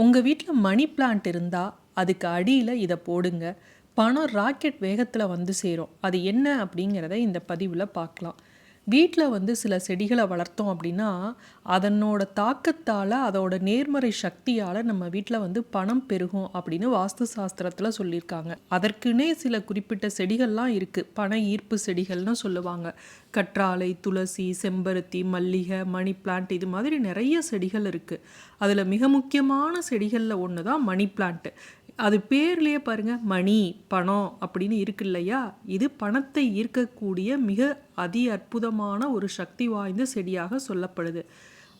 உங்கள் வீட்டில் money plant இருந்தால் அதுக்கு அடியில் இதை போடுங்க. பணம் ராக்கெட் வேகத்தில் வந்து சேரும். அது என்ன அப்படிங்கிறத இந்த பதிவில் பார்க்கலாம். வீட்டில் வந்து சில செடிகளை வளர்த்தோம் அப்படின்னா அதனோட தாக்கத்தால் அதோட நேர்மறை சக்தியால் நம்ம வீட்டில் வந்து பணம் பெருகும் அப்படின்னு வாஸ்து சாஸ்திரத்தில் சொல்லியிருக்காங்க. அதற்குனே சில குறிப்பிட்ட செடிகள்லாம் இருக்குது பண ஈர்ப்பு செடிகள்னு சொல்லுவாங்க. கற்றாழை துளசி செம்பருத்தி மல்லிகை மணி பிளான்ட் இது மாதிரி நிறைய செடிகள் இருக்குது அதில் மிக முக்கியமான செடிகளில் ஒன்று தான் மணி பிளான்ட்டு அது பேர்லேயே பாருங்க மணி பணம் அப்படின்னு இருக்கு இல்லையா? இது பணத்தை ஈர்க்கக்கூடிய மிக அதி அற்புதமான ஒரு சக்தி வாய்ந்த செடியாக சொல்லப்படுது.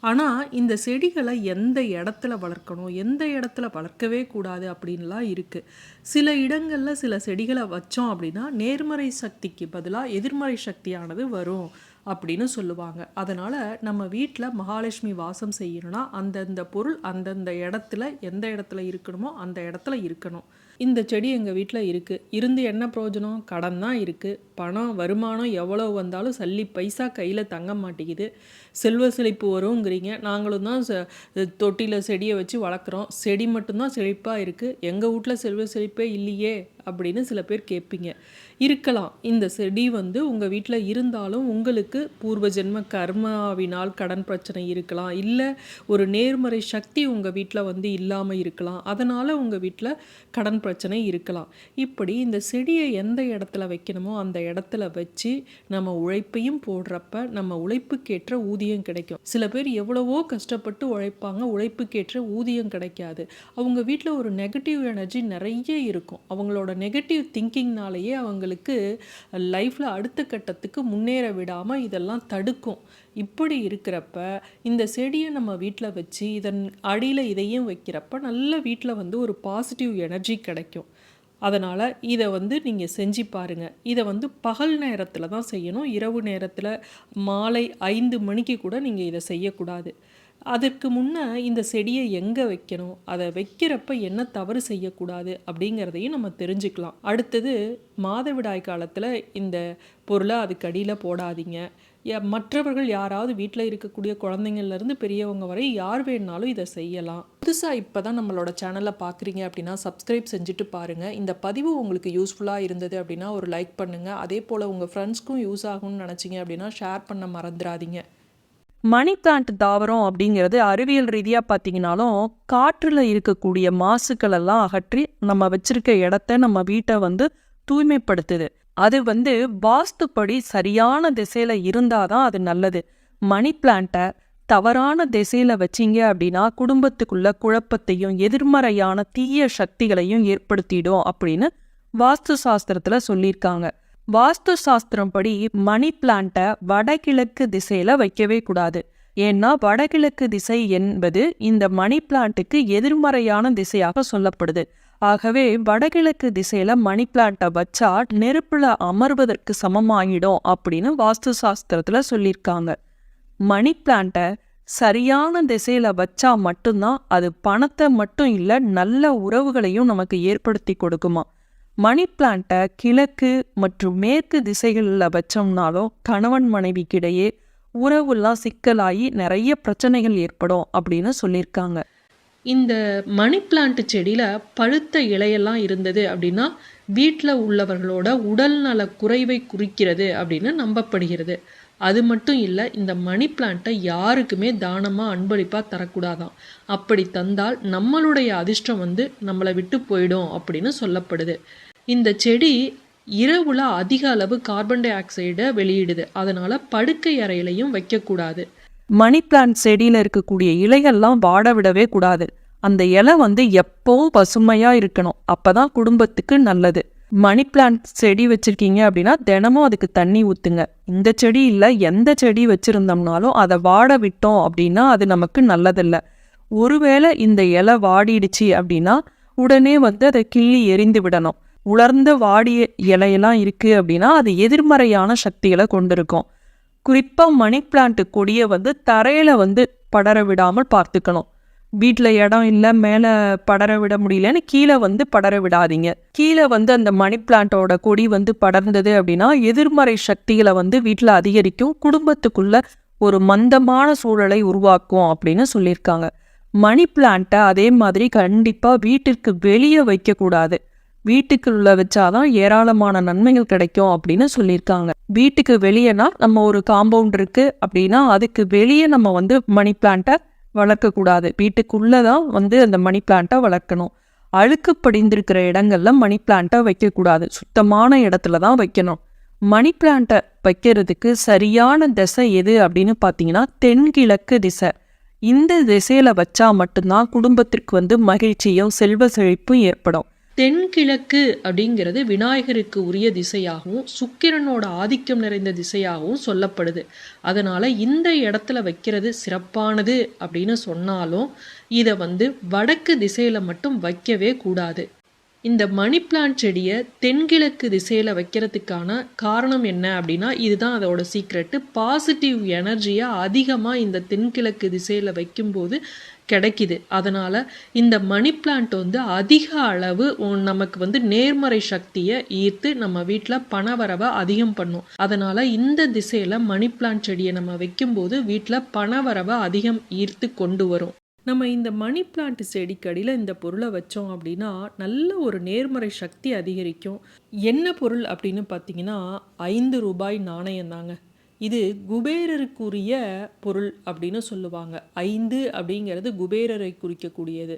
ஆனால் இந்த செடிகளை எந்த இடத்துல வளர்க்கணும் எந்த இடத்துல வளர்க்கவே கூடாது அப்படின்லாம் இருக்குது சில இடங்களில் சில செடிகளை வச்சோம் அப்படின்னா நேர்மறை சக்திக்கு பதிலாக எதிர்மறை சக்தியானது வரும். அப்படின்னு சொல்லுவாங்க. அதனால் நம்ம வீட்டில் மகாலட்சுமி வாசம் செய்யணும்னா அந்தந்த பொருள் அந்தந்த இடத்துல எந்த இடத்துல இருக்கணுமோ அந்த இடத்துல இருக்கணும். இந்த செடி எங்கள் வீட்டில் இருக்குது இருந்து என்ன பிரயோஜனம்? கடன் தான் இருக்குது பணம் வருமானம் எவ்வளோ வந்தாலும் சல்லி பைசா கையில் தங்க மாட்டேங்குது. செல்வ செழிப்பு வருங்கிறீங்க நாங்களும் தான் தொட்டியில் செடியை வச்சு வளர்க்குறோம். செடி மட்டும்தான் செழிப்பாக இருக்குது எங்கள் வீட்டில் செல்வ செழிப்பே இல்லையே. அப்படின்னு சில பேர் கேட்பீங்க. இருக்கலாம். இந்த செடி வந்து உங்கள் வீட்டில் இருந்தாலும் உங்களுக்கு பூர்வ ஜென்ம கர்மாவினால் கடன் பிரச்சனை இருக்கலாம். இல்லை ஒரு நேர்மறை சக்தி உங்கள் வீட்டில் வந்து இல்லாமல் இருக்கலாம். அதனால் உங்கள் வீட்டில் கடன் பிரச்சனை இருக்கலாம். இப்படி இந்த செடியை எந்த இடத்துல வைக்கணுமோ அந்த இடத்துல வச்சு நம்ம உழைப்பையும் போடுறப்ப நம்ம உழைப்புக்கேற்ற ஊதியம் கிடைக்கும். சில பேர் எவ்வளவோ கஷ்டப்பட்டு உழைப்பாங்க உழைப்புக்கேற்ற ஊதியம் கிடைக்காது. அவங்க வீட்டில் ஒரு நெகட்டிவ் எனர்ஜி நிறைய இருக்கும். அவங்களோட நெகட்டிவ் திங்கிங்னாலேயே அவங்களுக்கு லைஃப்பில் அடுத்த கட்டத்துக்கு முன்னேற விடாமல் இதெல்லாம் தடுக்கும். இப்படி இருக்கிறப்ப இந்த செடியை நம்ம வீட்டில் வச்சு இதன் அடியில் இதையும் வைக்கிறப்ப நல்ல வீட்டில் வந்து ஒரு பாசிட்டிவ் எனர்ஜி கிடைக்கும். அதனால் இதை வந்து நீங்கள் செஞ்சு பாருங்கள் இதை வந்து பகல் நேரத்தில் தான் செய்யணும். இரவு நேரத்தில் மாலை ஐந்து மணிக்கு கூட நீங்கள் இதை செய்யக்கூடாது. அதற்கு முன்னே இந்த செடியை எங்கே வைக்கணும்? அதை வைக்கிறப்ப என்ன தவறு செய்யக்கூடாது அப்படிங்கிறதையும் நம்ம தெரிஞ்சுக்கலாம். அடுத்தது மாதவிடாய் காலத்தில் இந்த பொருளை அதுக்கு அடியில் போடாதீங்க. மற்றவர்கள் யாராவது வீட்டில் இருக்கக்கூடிய குழந்தைங்கள்லேருந்து பெரியவங்க வரை யார் வேணாலும் இதை செய்யலாம். புதுசாக இப்போ தான் நம்மளோட சேனலை பார்க்குறீங்க அப்படின்னா சப்ஸ்கிரைப் செஞ்சுட்டு பாருங்கள் இந்த பதிவு உங்களுக்கு யூஸ்ஃபுல்லாக இருந்தது அப்படின்னா ஒரு லைக் பண்ணுங்கள் அதே போல் உங்கள் ஃப்ரெண்ட்ஸ்க்கும் யூஸ் ஆகும்னு நினச்சிங்க அப்படின்னா ஷேர் பண்ண மறந்துடாதீங்க. மணி பிளான்ட் தாவரம் அப்படிங்கிறது அறிவியல் ரீதியாக பார்த்தீங்கனாலும் காற்றில் இருக்கக்கூடிய மாசுக்கள் எல்லாம் அகற்றி நம்ம வச்சிருக்க இடத்த நம்ம வீட்டை வந்து தூய்மைப்படுத்துது. அது வந்து வாஸ்துப்படி சரியான திசையில் இருந்தால் தான் அது நல்லது. மணி பிளான்ட்டை தவறான திசையில் வச்சீங்க அப்படின்னா குடும்பத்துக்குள்ள குழப்பத்தையும் எதிர்மறையான தீய சக்திகளையும் ஏற்படுத்திடும் அப்படின்னு வாஸ்து சாஸ்திரத்தில் சொல்லியிருக்காங்க. வாஸ்து சாஸ்திரம் படி மணி பிளான்ட்டை வடகிழக்கு திசையில வைக்கவே கூடாது. ஏன்னா வடகிழக்கு திசை என்பது இந்த மணி பிளான்ட்டுக்கு எதிர்மறையான திசையாக சொல்லப்படுது. ஆகவே வடகிழக்கு திசையில மணி பிளான்ட்டை வச்சா நெருப்புல அமர்வதற்கு சமமாயிடும் அப்படின்னு வாஸ்து சாஸ்திரத்துல சொல்லியிருக்காங்க. மணி பிளான்ட்டை சரியான திசையில வச்சா மட்டும்தான் அது பணத்தை மட்டும் இல்லை நல்ல உறவுகளையும் நமக்கு ஏற்படுத்தி கொடுக்குமா? மணி பிளான்ட்டை கிழக்கு மற்றும் மேற்கு திசைகளில் வச்சோம்னாலும் கணவன் மனைவிக்கிடையே உறவுலாம் சிக்கலாகி நிறைய பிரச்சனைகள் ஏற்படும் அப்படின்னு சொல்லியிருக்காங்க. இந்த மணி பிளான்ட் செடியில் பழுத்த இலையெல்லாம் இருந்தது அப்படின்னா வீட்டில் உள்ளவர்களோட உடல்நல குறைவை குறிக்கிறது அப்படின்னு நம்பப்படுகிறது. அது மட்டும் இல்லை இந்த மணி பிளான்ட்டை யாருக்குமே தானமாக அன்பளிப்பாக தரக்கூடாதாம். அப்படி தந்தால் நம்மளுடைய அதிர்ஷ்டம் வந்து நம்மளை விட்டு போயிடும் அப்படின்னு சொல்லப்படுது. இந்த செடி இரவுல அதிக அளவு கார்பன் டை ஆக்சைடை வெளியிடுது. அதனால படுக்கை அறையிலையும் வைக்கக்கூடாது. மணி பிளான்ட் செடியில் இருக்கக்கூடிய இலைகள்லாம் வாட விடவே கூடாது. அந்த இலை வந்து எப்போவும் பசுமையாக இருக்கணும். அப்பதான் குடும்பத்துக்கு நல்லது. மணி பிளான்ட் செடி வச்சுருக்கீங்க அப்படின்னா தினமும் அதுக்கு தண்ணி ஊற்றுங்க இந்த செடி இல்லை எந்த செடி வச்சுருந்தோம்னாலும் அதை வாட விட்டோம் அப்படின்னா அது நமக்கு நல்லதில்லை. ஒருவேளை இந்த இலை வாடிடுச்சு அப்படின்னா உடனே வந்து அதை கிள்ளி எரிந்து விடணும். உலர்ந்த வாடிய இலையெல்லாம் இருக்குது அப்படின்னா அது எதிர்மறையான சக்திகளை கொண்டிருக்கும். குறிப்பாக மணி பிளான்ட்டு கொடியை வந்து தரையில் வந்து படர விடாமல் பார்த்துக்கணும். வீட்டில் இடம் இல்லை மேலே படர விட முடியலன்னு கீழே வந்து படர விடாதீங்க. கீழே வந்து அந்த மணி பிளான்ட்டோட கொடி வந்து படர்ந்தது அப்படின்னா எதிர்மறை சக்திகளை வந்து வீட்டில் அதிகரிக்கும். குடும்பத்துக்குள்ள ஒரு மந்தமான சூழலை உருவாக்கும் அப்படின்னு சொல்லியிருக்காங்க. மணி பிளான்ட்டை அதே மாதிரி கண்டிப்பாக வீட்டிற்கு வெளியே வைக்கக்கூடாது. வீட்டுக்குள்ள வச்சாதான் ஏராளமான நன்மைகள் கிடைக்கும் அப்படின்னு சொல்லியிருக்காங்க. வீட்டுக்கு வெளியேனா நம்ம ஒரு காம்பவுண்ட் இருக்கு அப்படின்னா அதுக்கு வெளியே நம்ம வந்து மணி பிளான்ட்டை வளர்க்கக்கூடாது. வீட்டுக்குள்ளே தான் வந்து அந்த மணி பிளான்ட்டை வளர்க்கணும். அழுக்கு படிந்திருக்கிற இடங்கள்ல மணி பிளான்ட்டை வைக்கக்கூடாது. சுத்தமான இடத்துல தான் வைக்கணும் மணி பிளான்ட்டை வைக்கிறதுக்கு சரியான திசை எது அப்படின்னு பார்த்தீங்கன்னா தென்கிழக்கு திசை. இந்த திசையில வச்சா மட்டும்தான் குடும்பத்திற்கு வந்து மகிழ்ச்சியும் செல்வ செழிப்பும் ஏற்படும். தென்கிழக்கு அப்படிங்கிறது விநாயகருக்கு உரிய திசையாகவும் சுக்கிரனோட ஆதிக்கம் நிறைந்த திசையாகவும் சொல்லப்படுது. அதனால இந்த இடத்துல வைக்கிறது சிறப்பானது அப்படின்னு சொன்னாலும் இதை வந்து வடக்கு திசையில மட்டும் வைக்கவே கூடாது. இந்த மணி பிளான்ட் செடியை தென்கிழக்கு திசையில் வைக்கிறதுக்கான காரணம் என்ன அப்படின்னா இதுதான் அதோட சீக்ரெட்டு பாசிட்டிவ் எனர்ஜியை அதிகமாக இந்த தென்கிழக்கு திசையில் வைக்கும்போது கிடைக்கிது. அதனால் இந்த மணி பிளான்ட் வந்து அதிக அளவு நமக்கு வந்து நேர்மறை சக்தியை ஈர்த்து நம்ம வீட்டில் பணவரவை அதிகம் பண்ணும். அதனால் இந்த திசையில் மணி பிளான்ட் செடியை நம்ம வைக்கும்போது வீட்டில் பணவரவை அதிகம் ஈர்த்து கொண்டு வரும். நம்ம இந்த மணி பிளான்ட் செடிக்கடியில் இந்த பொருளை வச்சோம் அப்படின்னா நல்ல ஒரு நேர்மறை சக்தி அதிகரிக்கும். என்ன பொருள் அப்படின்னு பார்த்தீங்கன்னா ஐந்து ரூபாய் நாணயம் தாங்க இது குபேரருக்குரிய பொருள் அப்படின்னு சொல்லுவாங்க. ஐந்து அப்படிங்கிறது குபேரரை குறிக்கக்கூடியது.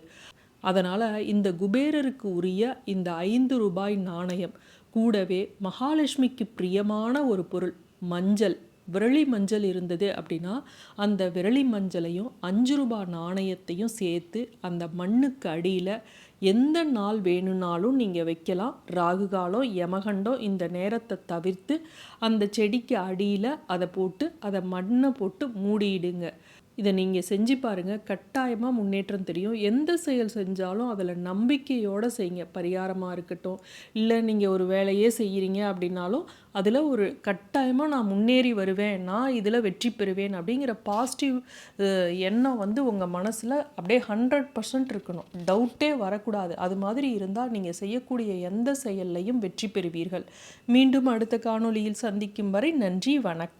அதனால் இந்த குபேரருக்கு உரிய இந்த ஐந்து ரூபாய் நாணயம் கூடவே மகாலட்சுமிக்கு பிரியமான ஒரு பொருள் மஞ்சள். விரலி மஞ்சள் இருந்தது அப்படின்னா அந்த விரலி மஞ்சளையும் அஞ்சு ரூபாய் நாணயத்தையும் சேர்த்து அந்த மண்ணுக்கு அடியில் எந்த நாள் வேணும்னாலும் நீங்கள் வைக்கலாம். ராகு காலம் யமகண்டம் இந்த நேரத்தை தவிர்த்து அந்த செடிக்கு அடியில் அதை போட்டு அதை மண்ணை போட்டு மூடிடுங்க. இதை நீங்கள் செஞ்சு பாருங்கள் கட்டாயமாக முன்னேற்றம் தெரியும். எந்த செயல் செஞ்சாலும் அதில் நம்பிக்கையோடு செய்யுங்க. பரிகாரமாக இருக்கட்டும் இல்லை நீங்கள் ஒரு வேலையே செய்கிறீங்க அப்படின்னாலும் அதில் ஒரு கட்டாயமாக நான் முன்னேறி வருவேன் நான் இதில் வெற்றி பெறுவேன் அப்படிங்கிற பாசிட்டிவ் எண்ணம் வந்து உங்கள் மனசில் அப்படியே ஹண்ட்ரட் பர்சன்ட் இருக்கணும். டவுட்டே வரக்கூடாது. அது மாதிரி இருந்தால் நீங்கள் செய்யக்கூடிய எந்த செயல்லையும் வெற்றி பெறுவீர்கள். மீண்டும் அடுத்த காணொளியில் சந்திக்கும் வரை நன்றி வணக்கம்.